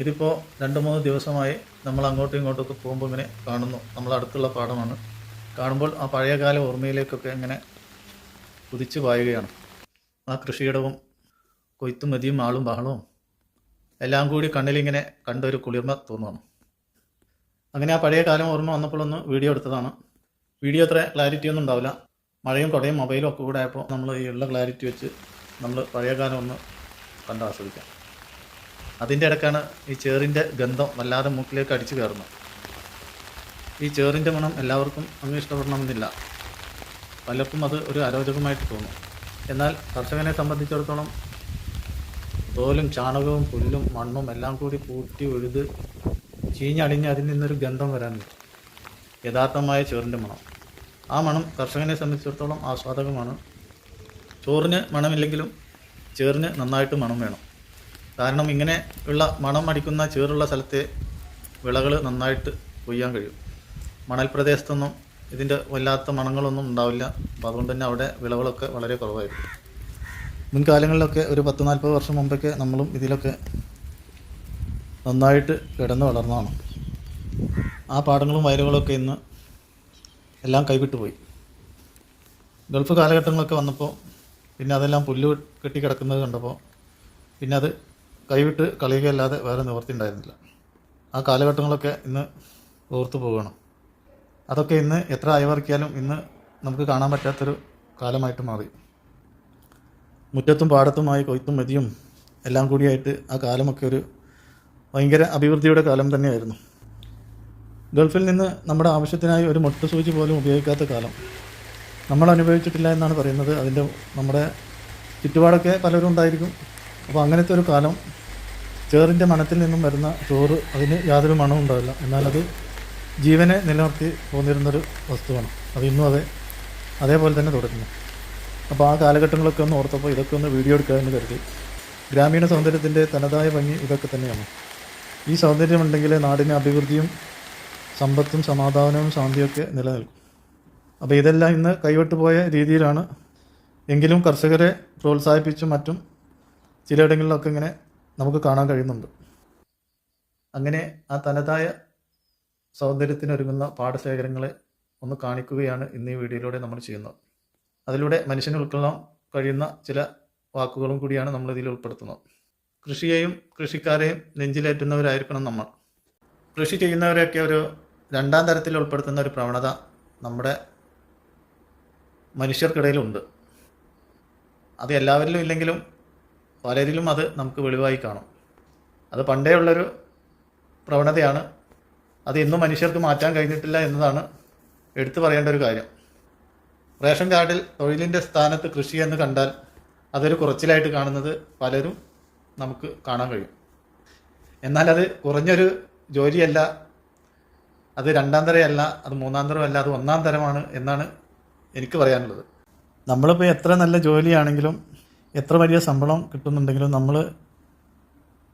ഇതിപ്പോൾ രണ്ട് മൂന്ന് ദിവസമായി നമ്മൾ അങ്ങോട്ടും ഇങ്ങോട്ടൊക്കെ പോകുമ്പോൾ ഇങ്ങനെ കാണുന്നു. നമ്മൾ അടുത്തുള്ള പാടമാണ്. കാണുമ്പോൾ ആ പഴയകാല ഓർമ്മയിലേക്കൊക്കെ ഇങ്ങനെ കുതിച്ചു പായുകയാണ്. ആ കൃഷിയിടവും കൊയ്ത്തും മതിയും ആളും ബഹളവും എല്ലാം കൂടി കണ്ണിലിങ്ങനെ കണ്ടൊരു കുളിർമ തോന്നുകയാണ് അങ്ങനെ ആ പഴയ കാലം ഓർമ്മ വന്നപ്പോഴൊന്ന് വീഡിയോ എടുത്തതാണ്. വീഡിയോ അത്ര ക്ലാരിറ്റി ഒന്നും ഉണ്ടാവില്ല. മഴയും കുടയും മൊബൈലും ഒക്കെ കൂടെ ആയപ്പോൾ നമ്മൾ ഈ ഉള്ള ക്ലാരിറ്റി വെച്ച് നമ്മൾ പഴയ കാലം ഒന്ന് കണ്ട് ആസ്വദിക്കാം. അതിന്റെ ഇടക്കാണ് ഈ ചേറിന്റെ ഗന്ധം വല്ലാതെ മൂക്കിലേക്ക് അടിച്ചു കയറുന്നത്. ഈ ചേറിന്റെ മണം എല്ലാവർക്കും അങ്ങ് ഇഷ്ടപ്പെടണമെന്നില്ല. പലർക്കും അത് ഒരു അരോചകമായിട്ട് തോന്നും. എന്നാൽ കർഷകനെ സംബന്ധിച്ചിടത്തോളം തോലും ചാണകവും പുല്ലും മണ്ണും എല്ലാം കൂടി കൂട്ടി ഒഴുത് ചീഞ്ഞടിഞ്ഞ് അതിൽ നിന്നൊരു ഗന്ധം വരാൻ യഥാർത്ഥമായ ചേറിന്റെ മണം. ആ മണം കർഷകനെ സംബന്ധിച്ചിടത്തോളം ആസ്വാദകമാണ്. ചോറിന് മണമില്ലെങ്കിലും ചേറിന് നന്നായിട്ട് മണം വേണം. കാരണം ഇങ്ങനെ ഉള്ള മണം അടിക്കുന്ന ചേറുള്ള സ്ഥലത്തെ വിളകൾ നന്നായിട്ട് കൊയ്യാൻ കഴിയും. മണൽ പ്രദേശത്തൊന്നും ഇതിന്റെ വല്ലാത്ത മണങ്ങളൊന്നും ഉണ്ടാവില്ല. അപ്പോൾ അതുകൊണ്ട് തന്നെ അവിടെ വിളകളൊക്കെ വളരെ കുറവായിരിക്കും. മുൻകാലങ്ങളിലൊക്കെ ഒരു പത്ത് നാൽപ്പത് വർഷം മുമ്പൊക്കെ നമ്മളും ഇതിലൊക്കെ നന്നായിട്ട് കിടന്ന് വളർന്നതാണ്. ആ പാടങ്ങളും വയലുകളൊക്കെ ഇന്ന് എല്ലാം കൈവിട്ടു പോയി. ഗൾഫ് കാലഘട്ടങ്ങളൊക്കെ വന്നപ്പോൾ പിന്നെ അതെല്ലാം പുല്ല് കെട്ടി കിടക്കുന്നത് കണ്ടപ്പോൾ പിന്നെ അത് കൈവിട്ട് കളിയുകയല്ലാതെ വേറെ നിവൃത്തി ഉണ്ടായിരുന്നില്ല. ആ കാലഘട്ടങ്ങളൊക്കെ ഇന്ന് ഓർത്തു പോവുകയാണ്. അതൊക്കെ ഇന്ന് എത്ര അയവർക്കിയാലും ഇന്ന് നമുക്ക് കാണാൻ പറ്റാത്തൊരു കാലമായിട്ട് മാറി. മുറ്റത്തും പാടത്തുമായി കൊയ്ത്തും മതിയും എല്ലാം കൂടിയായിട്ട് ആ കാലമൊക്കെ ഒരു ഭയങ്കര അഭിവൃദ്ധിയുടെ കാലം തന്നെയായിരുന്നു. ഗൾഫിൽ നിന്ന് നമ്മുടെ ആവശ്യത്തിനായി ഒരു മുട്ടുസൂചി പോലും ഉപയോഗിക്കാത്ത കാലം. നമ്മൾ അനുഭവിച്ചിട്ടില്ല എന്നാണ് പറയുന്നത്. അതിന്റെ നമ്മുടെ ചുറ്റുപാടൊക്കെ പലരും ഉണ്ടായിരിക്കും. അപ്പോൾ അങ്ങനത്തെ ഒരു കാലം ചേറിന്റെ മണത്തിൽ നിന്നും വരുന്ന ചോറ് അതിന് യാതൊരു മണവും ഉണ്ടാവില്ല. എന്നാലത് ജീവനെ നിലനിർത്തി പോന്നിരുന്നൊരു വസ്തുവാണ്. അത് ഇന്നും അതെ അതേപോലെ തന്നെ തുടരുന്നു. അപ്പോൾ ആ കാലഘട്ടങ്ങളൊക്കെ ഒന്ന് ഓർത്തപ്പോൾ ഇതൊക്കെ ഒന്ന് വീഡിയോ എടുക്കാമെന്ന് കരുതി. ഗ്രാമീണ സൗന്ദര്യത്തിന്റെ തനതായ ഭംഗി ഇതൊക്കെ തന്നെയാണ്. ഈ സൗന്ദര്യമുണ്ടെങ്കിൽ നാടിന് അഭിവൃദ്ധിയും സമ്പത്തും സമാധാനവും ശാന്തിയൊക്കെ നിലനിൽക്കും. അപ്പോൾ ഇതെല്ലാം ഇന്ന് കൈവിട്ടു പോയ രീതിയിലാണ്. എങ്കിലും കർഷകരെ പ്രോത്സാഹിപ്പിച്ചും മറ്റും ചിലയിടങ്ങളിലൊക്കെ ഇങ്ങനെ നമുക്ക് കാണാൻ കഴിയുന്നുണ്ട്. അങ്ങനെ ആ തനതായ സൗന്ദര്യത്തിനൊരുങ്ങുന്ന പാടശേഖരങ്ങളെ ഒന്ന് കാണിക്കുകയാണ് ഇന്ന് ഈ വീഡിയോയിലൂടെ നമ്മൾ ചെയ്യുന്നത്. അതിലൂടെ മനുഷ്യന് ഉൾക്കൊള്ളാൻ കഴിയുന്ന ചില വാക്കുകളും കൂടിയാണ് നമ്മൾ ഇതിൽ ഉൾപ്പെടുത്തുന്നത്. കൃഷിയെയും കൃഷിക്കാരെയും നെഞ്ചിലേറ്റുന്നവരായിരിക്കണം നമ്മൾ. കൃഷി ചെയ്യുന്നവരെയൊക്കെ ഒരു രണ്ടാം തരത്തിൽ ഉൾപ്പെടുത്തുന്ന ഒരു പ്രവണത നമ്മുടെ മനുഷ്യർക്കിടയിലുണ്ട്. അത് എല്ലാവരിലും ഇല്ലെങ്കിലും പലരിലും അത് നമുക്ക് വെളിവായി കാണും. അത് പണ്ടേ ഉള്ളൊരു പ്രവണതയാണ്. അത് ഇന്നും മനുഷ്യർക്ക് മാറ്റാൻ കഴിഞ്ഞിട്ടില്ല എന്നതാണ് എടുത്തു പറയേണ്ട ഒരു കാര്യം. റേഷൻ കാർഡിൽ തൊഴിലിന്റെ സ്ഥാനത്ത് കൃഷി എന്ന് കണ്ടാൽ അതൊരു കുറച്ചിലായിട്ട് കാണുന്നത് പലരും നമുക്ക് കാണാൻ കഴിയും. എന്നാൽ അത് കുറഞ്ഞൊരു ജോലിയല്ല അത് രണ്ടാം തരമല്ല അത് മൂന്നാം തരമല്ല അത് ഒന്നാം തരമാണ് എന്നാണ് എനിക്ക് പറയാനുള്ളത്. നമ്മളിപ്പോൾ എത്ര നല്ല ജോലിയാണെങ്കിലും എത്ര വലിയ ശമ്പളം കിട്ടുന്നുണ്ടെങ്കിലും നമ്മൾ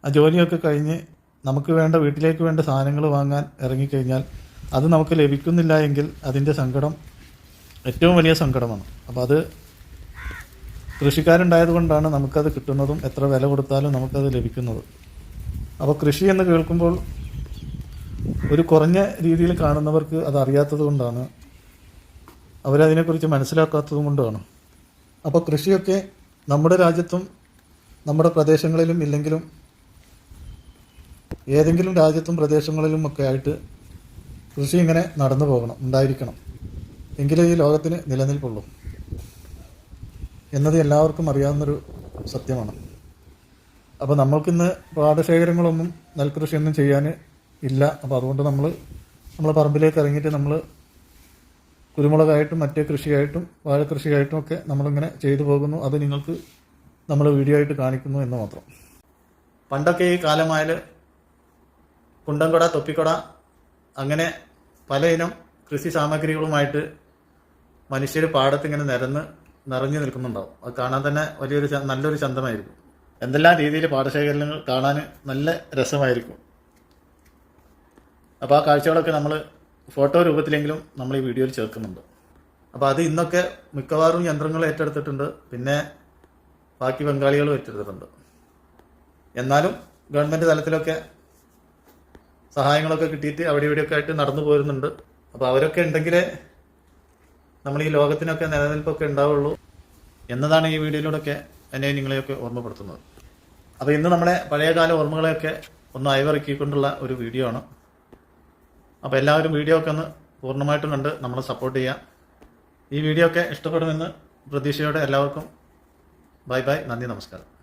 ആ ജോലിയൊക്കെ കഴിഞ്ഞ് നമുക്ക് വേണ്ട വീട്ടിലേക്ക് വേണ്ട സാധനങ്ങൾ വാങ്ങാൻ ഇറങ്ങിക്കഴിഞ്ഞാൽ അത് നമുക്ക് ലഭിക്കുന്നില്ല എങ്കിൽ അതിന്റെ സങ്കടം ഏറ്റവും വലിയ സങ്കടമാണ്. അപ്പോൾ അത് കൃഷിക്കാരുണ്ടായത് കൊണ്ടാണ് നമുക്കത് കിട്ടുന്നതും എത്ര വില കൊടുത്താലും നമുക്കത് ലഭിക്കുന്നത്. അപ്പോൾ കൃഷി എന്ന് കേൾക്കുമ്പോൾ ഒരു കുറഞ്ഞ രീതിയിൽ കാണുന്നവർക്ക് അത് അറിയാത്തത് കൊണ്ടാണ് അവരതിനെക്കുറിച്ച് മനസ്സിലാക്കാത്തത് കൊണ്ടാണ്. അപ്പോൾ കൃഷിയൊക്കെ നമ്മുടെ രാജ്യത്തും നമ്മുടെ പ്രദേശങ്ങളിലും ഇല്ലെങ്കിലും ഏതെങ്കിലും രാജ്യത്തും പ്രദേശങ്ങളിലും ഒക്കെ ആയിട്ട് കൃഷി ഇങ്ങനെ നടന്നു പോകണം ഉണ്ടായിരിക്കണം. എങ്കിലേ ഈ ലോകത്തിന് നിലനിൽപ്പുള്ളൂ എന്നത് എല്ലാവർക്കും അറിയാവുന്നൊരു സത്യമാണ്. അപ്പോൾ നമ്മൾക്കിന്ന് പാടശേഖരങ്ങളൊന്നും നെൽകൃഷിയൊന്നും ചെയ്യാൻ ഇല്ല. അപ്പോൾ അതുകൊണ്ട് നമ്മൾ നമ്മളെ പറമ്പിലേക്ക് ഇറങ്ങിയിട്ട് നമ്മൾ കുരുമുളകായിട്ടും മറ്റേ കൃഷിയായിട്ടും വാഴക്കൃഷിയായിട്ടും ഒക്കെ നമ്മളിങ്ങനെ ചെയ്തു പോകുന്നു. അത് നിങ്ങൾക്ക് നമ്മൾ വീഡിയോ ആയിട്ട് കാണിക്കുന്നു എന്ന് മാത്രം. പണ്ടൊക്കെ ഈ കാലമായാൽ കുണ്ടൻകൊട തൊപ്പിക്കൊട അങ്ങനെ പല ഇനം കൃഷി സാമഗ്രികളുമായിട്ട് മനുഷ്യർ പാടത്തിങ്ങനെ നിരന്ന് നിറഞ്ഞു നിൽക്കുന്നുണ്ടാവും. അത് കാണാൻ തന്നെ വലിയൊരു നല്ലൊരു ചന്തമായിരിക്കും. എന്തെല്ലാം രീതിയിൽ പാടശേഖരങ്ങൾ കാണാൻ നല്ല രസമായിരിക്കും. അപ്പോൾ ആ കാഴ്ചകളൊക്കെ നമ്മൾ ഫോട്ടോ രൂപത്തിലെങ്കിലും നമ്മൾ ഈ വീഡിയോയിൽ ചേർക്കുന്നുണ്ട്. അപ്പോൾ അത് ഇന്നൊക്കെ മിക്കവാറും യന്ത്രങ്ങൾ ഏറ്റെടുത്തിട്ടുണ്ട്. പിന്നെ ബാക്കി ബംഗാളികളും ഏറ്റെടുത്തിട്ടുണ്ട്. എന്നാലും ഗവൺമെന്റ് തലത്തിലൊക്കെ സഹായങ്ങളൊക്കെ കിട്ടിയിട്ട് അവിടെ ഇവിടെയൊക്കെ ആയിട്ട് നടന്നു പോരുന്നുണ്ട്. അപ്പോൾ അവരൊക്കെ ഉണ്ടെങ്കിലേ നമ്മൾ ഈ ലോകത്തിനൊക്കെ നിലനിൽപ്പൊക്കെ ഉണ്ടാവുള്ളൂ എന്നതാണ് ഈ വീഡിയോയിലൂടെയൊക്കെ എന്നെ നിങ്ങളെയൊക്കെ ഓർമ്മപ്പെടുത്തുന്നത്. അപ്പോൾ ഇന്ന് നമ്മളെ പഴയകാല ഓർമ്മകളെയൊക്കെ ഒന്ന് അയവിറക്കിക്കൊണ്ടുള്ള ഒരു വീഡിയോ ആണ്. അപ്പോൾ എല്ലാവരും വീഡിയോ ഒക്കെ ഒന്ന് പൂർണമായിട്ടും കണ്ട് നമ്മളെ സപ്പോർട്ട് ചെയ്യുക ഈ വീഡിയോ ഒക്കെ ഇഷ്ടപ്പെടുമെന്ന് പ്രതീക്ഷയോടെ എല്ലാവർക്കും ബൈ ബൈ നന്ദി നമസ്കാരം.